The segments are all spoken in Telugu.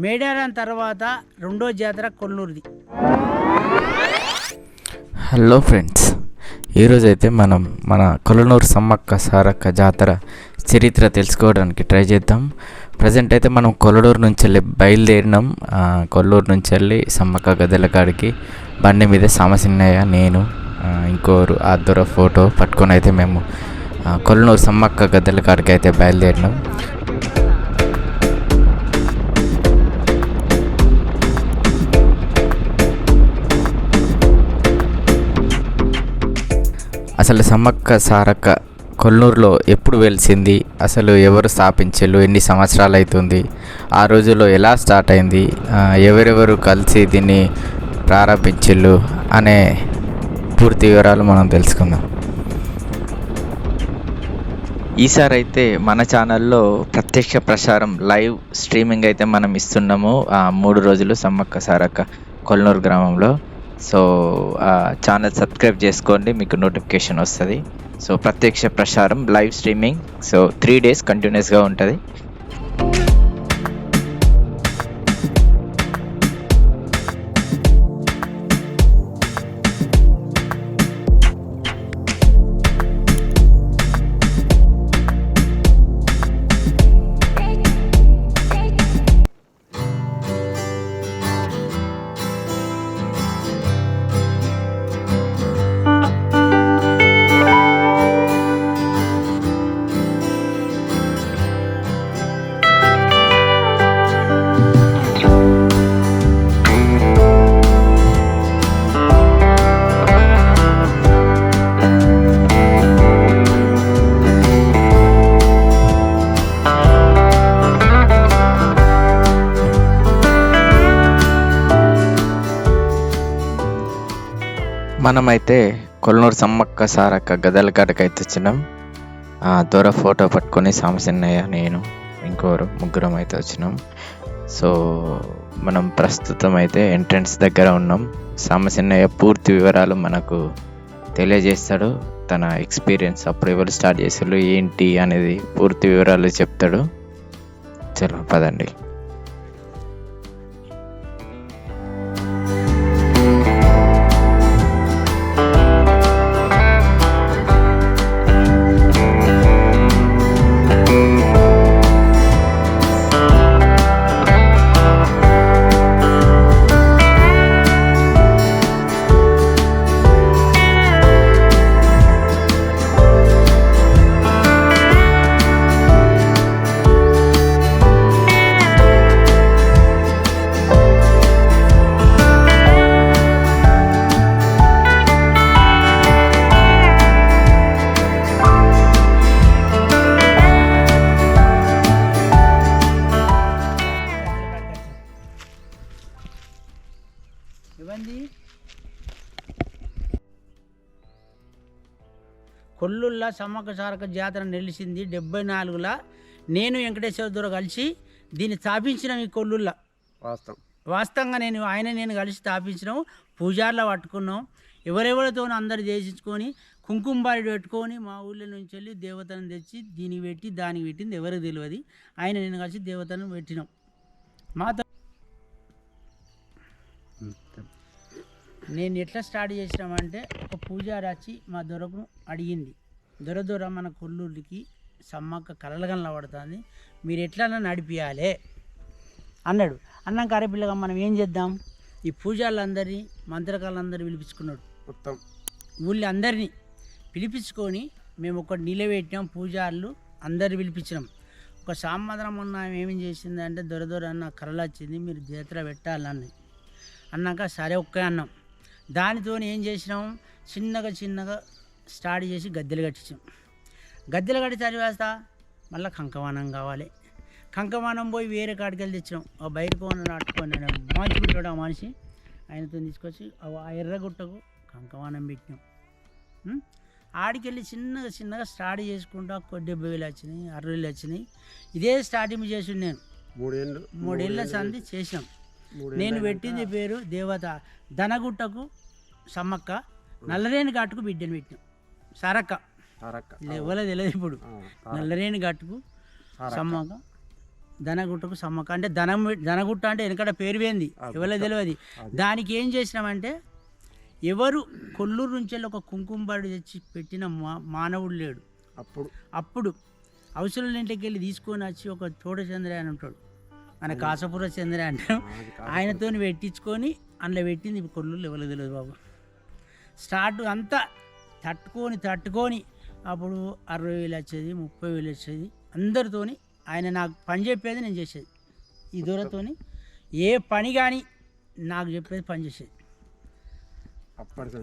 మేడారం తర్వాత రెండో జాతర కొల్లూరుది. హలో ఫ్రెండ్స్ ఈరోజైతే అయితే మనం మన కొల్లనూరు సమ్మక్క సారక్క జాతర చరిత్ర తెలుసుకోవడానికి ట్రై చేద్దాం. ప్రజెంట్ అయితే మనం కొల్లూరు నుంచి వెళ్ళి బయలుదేరినాం. కొల్లూరు నుంచి వెళ్ళి సమ్మక్క గదెల కాడికి బండి మీద సామసిన్నయ్య నేను ఇంకోరు ఆద్దూర ఫోటో పట్టుకొని అయితే మేము కొల్లనూరు కొల్లూరు సమ్మక్క గద్దెల కాడికి అయితే బయలుదేరినాం. అసలు సమ్మక్క సారక్క కొల్లూరులో ఎప్పుడు వెలిసింది? అసలు ఎవరు స్థాపించారు ఎన్ని సంవత్సరాలు అవుతుంది ఆ రోజుల్లో ఎలా స్టార్ట్ అయింది? ఎవరెవరు కలిసి దీన్ని ప్రారంభించిళ్ళు? అనే పూర్తి వివరాలు మనం తెలుసుకుందాం. ఈసారి అయితే మన ఛానల్లో ప్రత్యక్ష ప్రసారం లైవ్ స్ట్రీమింగ్ అయితే మనం ఇస్తున్నాము. ఆ మూడు రోజులు సమ్మక్క సారక్క కొల్లూరు గ్రామంలో. సో ఛానల్ సబ్స్క్రైబ్ చేసుకోండి మీకు నోటిఫికేషన్ వస్తుంది. సో ప్రత్యక్ష ప్రసారం live streaming so three days కంటిన్యూస్గా ఉంటుంది. మనమైతే కొల్లూరు సమ్మక్క సారక్క గదల కాడకి వచ్చినాం. ఆ దూర ఫోటో పట్టుకొని సామసిన్నయ్య నేను ఇంకోరు ముగ్గురం అయితే వచ్చినాం. సో మనం ప్రస్తుతం అయితే ఎంట్రన్స్ దగ్గర ఉన్నాం. సామసిన్నయ్య పూర్తి వివరాలు మనకు తెలియజేస్తాడు. తన ఎక్స్పీరియన్స్ అప్పుడు ఎవరు స్టార్ట్ చేసారు ఏంటి అనేది పూర్తి వివరాలు చెప్తాడు. చలో పదండి. ఇవ్వండి కొల్లుల్లా సమ్మక్క సారక్క జాతర నిలిచింది డెబ్బై నాలుగులా. నేను వెంకటేశ్వర దూర కలిసి దీన్ని స్థాపించిన ఈ కొల్లుల్లా వాస్తవం. వాస్తవంగా నేను ఆయన నేను కలిసి స్థాపించినాం పూజార్లో పట్టుకున్నాం ఎవరెవరితో అందరు చేసించుకొని కుంకుమబారి పెట్టుకొని మా ఊళ్ళో నుంచి వెళ్ళి దేవతను తెచ్చి దీనికి పెట్టి దానికి పెట్టింది ఎవరికి తెలియదు. ఆయన నేను కలిసి దేవతను పెట్టినాం. మాతో నేను ఎట్లా స్టార్ట్ చేసినామంటే ఒక పూజారి వచ్చి మా దొరకు అడిగింది. దొర దొర మన కొల్లూరికి సమ్మక్క కలలుగనలా పడుతుంది. మీరు ఎట్లన్నా నడిపియాలే అన్నాడు. అన్నాక అరే పిల్లగా మనం ఏం చేద్దాం? ఈ పూజారులందరినీ మంత్రకాలందరినీ పిలిపించుకున్నాడు. మొత్తం. ఊళ్ళో అందరినీ పిలిపించుకొని మేము ఒకటి నిలబెట్టినాం పూజారులు అందరు పిలిపించినాం. ఒక సామాధానం ఉన్న ఏమేం చేసిందంటే దొర దొర అన్న కళలు వచ్చింది మీరు జాతర పెట్టాలని అన్నాక సరే ఒక్క అన్నాం. దానితో ఏం చేసినాం? చిన్నగా చిన్నగా స్టార్ట్ చేసి గద్దెలు కట్టించాం. గద్దెలు కట్టి చదివేస్తా మళ్ళీ కంకవానం కావాలి. కంకవానం పోయి వేరే కాడికి వెళ్ళి తెచ్చినాం. ఆ బయట కోన అట్టుకొని మంచుకుంటాడు ఆ మనిషి. ఆయనతో తీసుకొచ్చి ఆ ఎర్రగుట్టకు కంకవానం పెట్టినాం. ఉం? ఆడికెళ్ళి చిన్నగా చిన్నగా స్టార్ట్ చేసుకుంటా డెబ్బై వేలు వచ్చినాయి అరవై వేలు వచ్చినాయి. ఇదే స్టార్టింగ్ చేసి నేను. మూడేళ్ళు మూడేళ్ళ సంధి చేసినాం. నేను పెట్టింది పేరు దేవత ధనగుట్టకు సమ్మక్క నల్లరేని ఘాటుకు బిడ్డను పెట్టినాం. సరక్క. ఎవరో తెలియదు ఇప్పుడు. నల్లరేని ఘాటుకు. సమ్మక్క ధనగుట్టకు సమ్మక్క. అంటే ధనం ధనగుట్ట అంటే వెనకట పేరు పోయింది ఎవరో తెలియదు దానికి ఏం చేసినామంటే ఎవరు కొల్లూరు నుంచి వెళ్ళి ఒక కుంకుమ బడి తెచ్చి పెట్టిన మా మానవుడు లేడు. అప్పుడు. అప్పుడు అవసరం ఇంటికి వెళ్ళి తీసుకొని వచ్చి ఒక చోడచంద్ర అని ఉంటాడు. ఆయన కాసపుర చంద్ర అంటాం. ఆయనతో పెట్టించుకొని అందులో పెట్టింది కొల్లు ఎవరు తెలియదు బాబు. స్టార్ట్ అంతా తట్టుకొని తట్టుకొని అప్పుడు అరవై వేలు వచ్చేది ముప్పై వేలు వచ్చేది. అందరితోని ఆయన నాకు పని చెప్పేది నేను చేసేది. ఈ దూరతోని ఏ పని కానీ నాకు చెప్పేది పని చేసేది.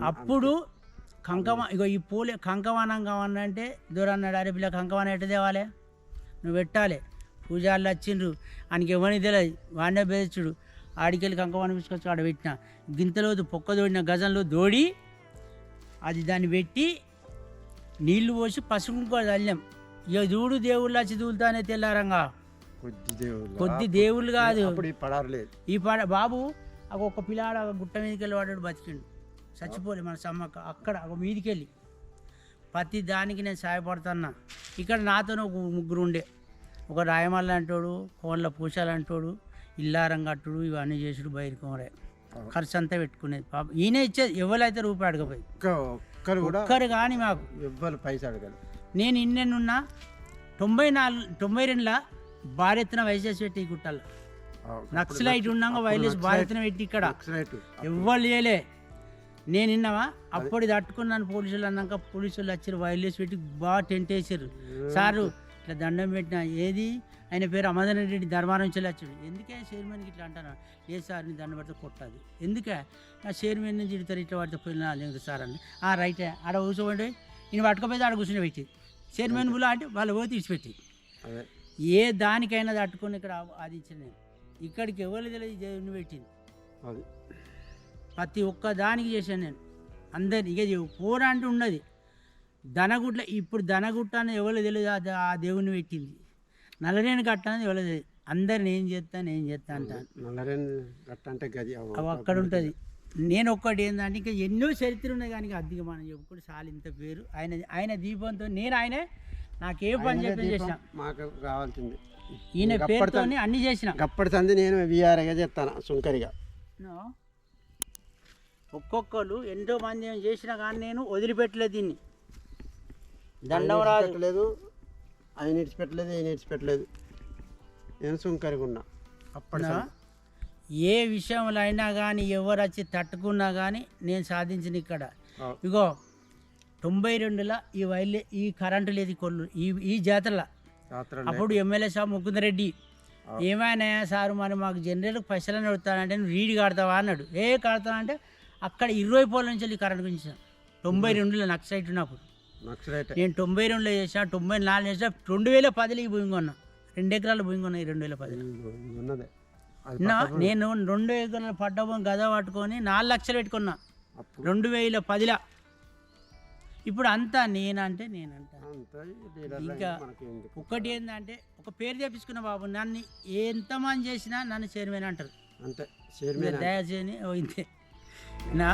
అప్పుడు కంకమ ఇగో ఈ పూలే కంకవానం కావాలంటే దూరం అన్నాడు అరే పిల్ల కంకవానం ఎట్ట తేవాలి? నువ్వు పెట్టాలి. పూజారులు వచ్చిండ్రు. ఆయనకి ఎవరికి తెలియదు. వాడినే బెదిరించుడు. ఆడికెళ్ళి కంకవానం తీసుకొచ్చి ఆడ పెట్టిన. గింతలో పొక్క దోడిన గజంలో దోడి అది దాన్ని పెట్టి నీళ్ళు పోసి పసుపు చల్లాం ఇక చూడు దేవుళ్ళు వచ్చి దూలుతానే తెల్లారంగా. కొద్ది దేవుడు కొద్ది దేవుళ్ళు కాదు. ఈ పాడ బాబు ఒక ఒక్క పిల్లాడ గుట్ట మీదకి వెళ్ళి వాడాడు బతికిండు. చచ్చిపోలే మన సమ్మక్క. అక్కడ ఒక మీదికి వెళ్ళి. ప్రతి దానికి నేను సహాయపడుతున్నా ఇక్కడ నాతో ఒక ముగ్గురు ఉండే. ఒక రాయమల్ల అంటాడు కోళ్ళ పూసాలు అంటాడు ఇల్లారం కట్టుడు ఇవన్నీ చేసుడు బయట కోరే ఖర్చు అంతా పెట్టుకునేది. పాప ఈయన ఇచ్చేది. ఎవరైతే రూపాయి అడగపోయి ఒక్క ఒక్కరు కానీ మాకు. ఎవ్వరు పైసా అడగాలి నేను ఇన్నెన్నున్నా తొంభై నాలుగు తొంభై రెండులో భారెత్తున వైసెస్ పెట్టి ఈ గుట్టల్లో. నక్సలైట్ ఉన్నాక వైలెస్ భారత్న పెట్టి ఇక్కడ. ఎవ్వరు చేయలే. నేను విన్నావా అప్పుడు తట్టుకున్నాను పోలీసులు అన్నాక పోలీసులు వచ్చారు వైర్లెస్ పెట్టి బాగా టెంట్ వేసారు. సారు ఇట్లా దండం పెట్టిన ఏది? ఆయన పేరు అమదన్ రెడ్డి ధర్మారం నుంచి వచ్చాడు. ఎందుకే చైర్మన్కి ఇట్లా అంటాను ఏ సార్ నీ దండం పెడితే కొట్టాది. ఎందుకే? నా చైర్మన్ నుంచి తిడతారు ఇట్లా పడితే పోయినా లేదు సార్ అని. ఆ రైటే. ఆడ కూర్చోబడి నేను పట్టుకపోతే ఆడ కూర్చొని పెట్టి. చైర్మన్ బులా అంటే వాళ్ళు ఇచ్చిపెట్టి అదే. ఏ దానికైనా తట్టుకొని ఇక్కడ నేను. ఇక్కడికి ఎవరు తెలియదు దేవుని పెట్టింది. ప్రతి ఒక్క దానికి చేశాను నేను. అందరి ఇక పోరా అంటూ ఉన్నది. ధనగుట్ల ఇప్పుడు ధనగుట్ట అని ఎవరు తెలియదు ఆ దేవుని పెట్టింది. నల్లరేణి కట్ట అనేది ఎవరు తెలియదు అందరిని ఏం చేస్తాను ఏం చేస్తా అంటాను నల్లరేని గట్ట అంటే గది అక్కడ ఉంటుంది నేను ఒక్కటి ఏంటంటే ఇంకా ఎన్నో చరిత్ర ఉన్నాయి కానీ అద్దెగా మనం చెప్పుకుంటే చాలు ఇంత పేరు. ఆయన ఆయన దీపంతో నేను ఆయనే నాకు ఏ పని చెప్పి చేసిన. మాకు కావాల్సింది ఈయన పేరుతో అన్ని చేసిన. గప్పటి సంది నేను విఆర్గా చెప్తాను సుంకరిగా. ఒక్కొక్కరు ఎంతో మంది చేసినా కానీ నేను వదిలిపెట్టలేదు దీన్ని. దండం రాదు పెట్టలేదు ఆయన ఇడిచిపెట్టలేదు ఈయన ఇడిచిపెట్టలేదు. నేను సుంకరిగా ఉన్నా? సంది. ఏ విషయంలో అయినా కానీ ఎవరు వచ్చి తట్టుకున్నా కానీ నేను సాధించిన ఇక్కడ. ఇగో తొంభై రెండులో ఈ వైలే ఈ కరెంటు లేదు కొల్లు ఈ ఈ జాతరలో. అప్పుడు ఎమ్మెల్యే సాబ్ ముకుందరెడ్డి. ఏమైనా సార్ మరి మాకు జనరేటర్ పైసలని అడుగుతానంటే నువ్వు రీడ్ కడతావా? అన్నాడు. ఏ కడతానంటే అక్కడ ఇరవై పోల నుంచి వెళ్ళి కరెంట్ గురించి తొంభై రెండులో నక్సలైట్ ఉన్నప్పుడు. నేను తొంభై రెండులో చేసిన తొంభై నాలుగు చేసిన రెండు వేల పదిలో ఈ భూమి కొన్నా. రెండు ఎకరాల భూమి కొన్నా ఈ రెండు వేల పదిలో. పక్కన నేను రెండు ఎకరాల భూమి గద పట్టుకొని నాలుగు లక్షలు పెట్టుకున్నా. రెండు వేల పదిలో. ఇప్పుడు అంతా నేనంటే నేనంట. ఇంకా? ఒకటి ఏంటంటే ఒక పేరు తెప్పించుకున్న బాబు నన్ను ఎంతమంది చేసినా నన్ను చైర్మన్ అంటారు. అంతే చైర్మన్ దయచేసి ఓ ఇంతే. నా